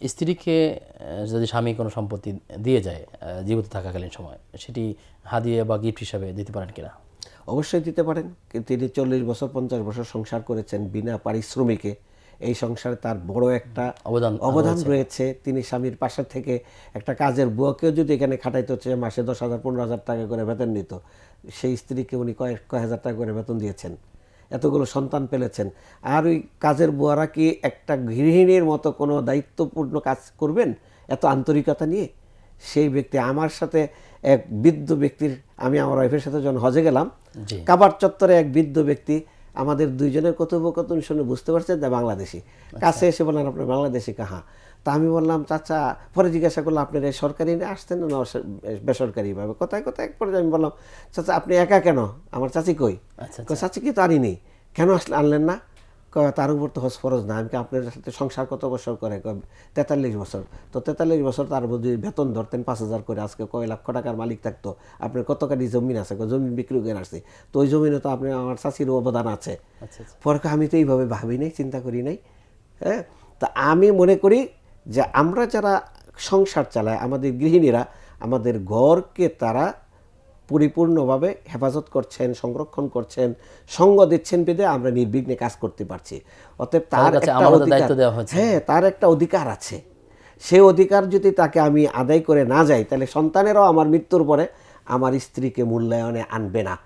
স্ত্রীকে যদি স্বামী কোনো সম্পত্তি দিয়ে যায় জীবিত থাকাকালীন সময় সেটি হাদিয়ে বা গিফট হিসাবে দিতে পারেন কিনা? অবশ্যই দিতে পারেন। কিন্তু তিনি চল্লিশ বছর পঞ্চাশ বছর সংসার করেছেন বিনা পারিশ্রমিকে। এই সংসারে তার বড় একটা অবদান অবদান রয়েছে। তিনি স্বামীর পাশে থেকে একটা কাজের বুয়াকেও যদি এখানে খাটাইতে হচ্ছে মাসে দশ হাজার পনেরো হাজার টাকা করে বেতন নিত। সেই স্ত্রীকে উনি কয়েক কয়েক হাজার টাকা করে বেতন দিয়েছেন। এতগুলো সন্তান পেলেছেন। আর ওই কাজের বুয়ারা কি একটা গৃহিণীর মতো কোনো দায়িত্বপূর্ণ কাজ করবেন এত আন্তরিকতা নিয়ে? সেই ব্যক্তি আমার সাথে এক বৃদ্ধ ব্যক্তির আমি আমার ওয়াইফের সাথে যখন হজে গেলাম কাবার চত্বরে এক বৃদ্ধ ব্যক্তি আমাদের দুইজনের কথোপকথন শুনে বুঝতে পারছেন যে বাংলাদেশি। কাছে এসে বললেন আপনার বাংলাদেশি কাহা? তা আমি বললাম চাচা। পরে জিজ্ঞাসা করলাম আপনার এই সরকারি নিয়ে আসতেন না বেসরকারিভাবে কোথায় কোথায় এক পর্যায়ে আমি বললাম চাচা আপনি একা কেন? আমার চাচি কই? আচ্ছা চাচি কি তো আনিনি কেন আসলে আনলেন না? কয়, তার উপর তো হজ ফরজ না। আমি আপনার সাথে সংসার কত বছর করে? তেতাল্লিশ বছর। তো তেতাল্লিশ বছর তার যদি বেতন ধরতেন পাঁচ হাজার করে। আজকে কয় লক্ষ টাকার মালিক থাকতো। আপনার কত কাটি জমিন আছে? জমিন বিক্রি করে আসছে। তো ওই জমিনে তো আপনি আমার চাষির অবদান আছে। আচ্ছা আচ্ছা। কয়, আমি তো এইভাবে ভাবি নাই চিন্তা করি নাই। হ্যাঁ? তা আমি মনে করি যে আমরা যারা সংসার চালায় আমাদের গৃহিণীরা আমাদের ঘরকে তারা পরিপূর্ণভাবে হেফাজত করছেন সংরক্ষণ করছেন সঙ্গ দিচ্ছেন বেদে আমরা নির্বিঘ্নে কাজ করতে পারছি। অতএব তার। হ্যাঁ তার একটা অধিকার আছে। সেই অধিকার যদি তাকে আমি আদায় করে না যাই তাহলে সন্তানেরাও আমার মৃত্যুর পরে আমার স্ত্রীকে মূল্যায়নে আনবে না।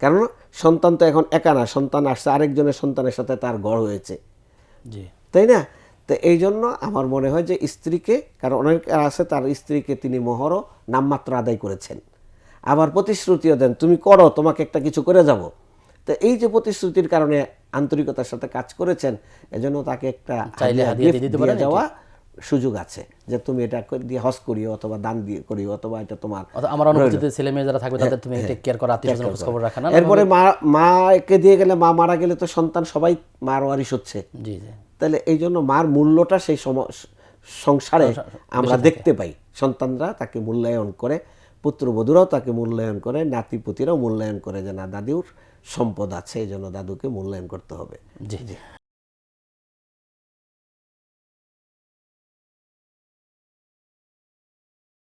কারণ সন্তান তো এখন একা না সন্তান আসছে আরেকজনের সন্তানের সাথে তার গড় হয়েছে। জি। তাই না? তো এই জন্য আমার মনে হয় যে স্ত্রীকে কারণ অনেক আছে তার স্ত্রীকে তিনি মোহরও নামমাত্র আদায় করেছেন। আবার প্রতিশ্রুতিও দেন তুমি করো তোমাকে একটা কিছু করে যাব। তো এই যে প্রতিশ্রুতির কারণে আন্তরিকতার সাথে কাজ করেছেন এজন্য তাকে একটা যাওয়া সুযোগ আছে যে তুমি এটা দিয়ে হজ করিও অথবা দান দিয়ে করিও অথবা এটা তোমার আমার অনুপস্থিত ছেলে মেয়ে যারা থাকবে তাদের তুমি টেক কেয়ার করা আত্মীয় স্বজন খোঁজ খবর রাখা না? এরপরে মা মাকে দিয়ে গেলে মা মারা গেলে তো সন্তান সবাই মার ওয়ারিশ হচ্ছে। জি জি। তাহলে এই জন্য মার মূল্যটা সেই সংসারে আমরা দেখতে পাই। সন্তানরা তাকে মূল্যায়ন করে পুত্রবধূরাও তাকে মূল্যায়ন করে, নাতিপুতিরাও মূল্যায়ন করে যে, না দাদুর সম্পদ আছে, এই জন্য দাদুকে মূল্যায়ন করতে হবে। জি জি।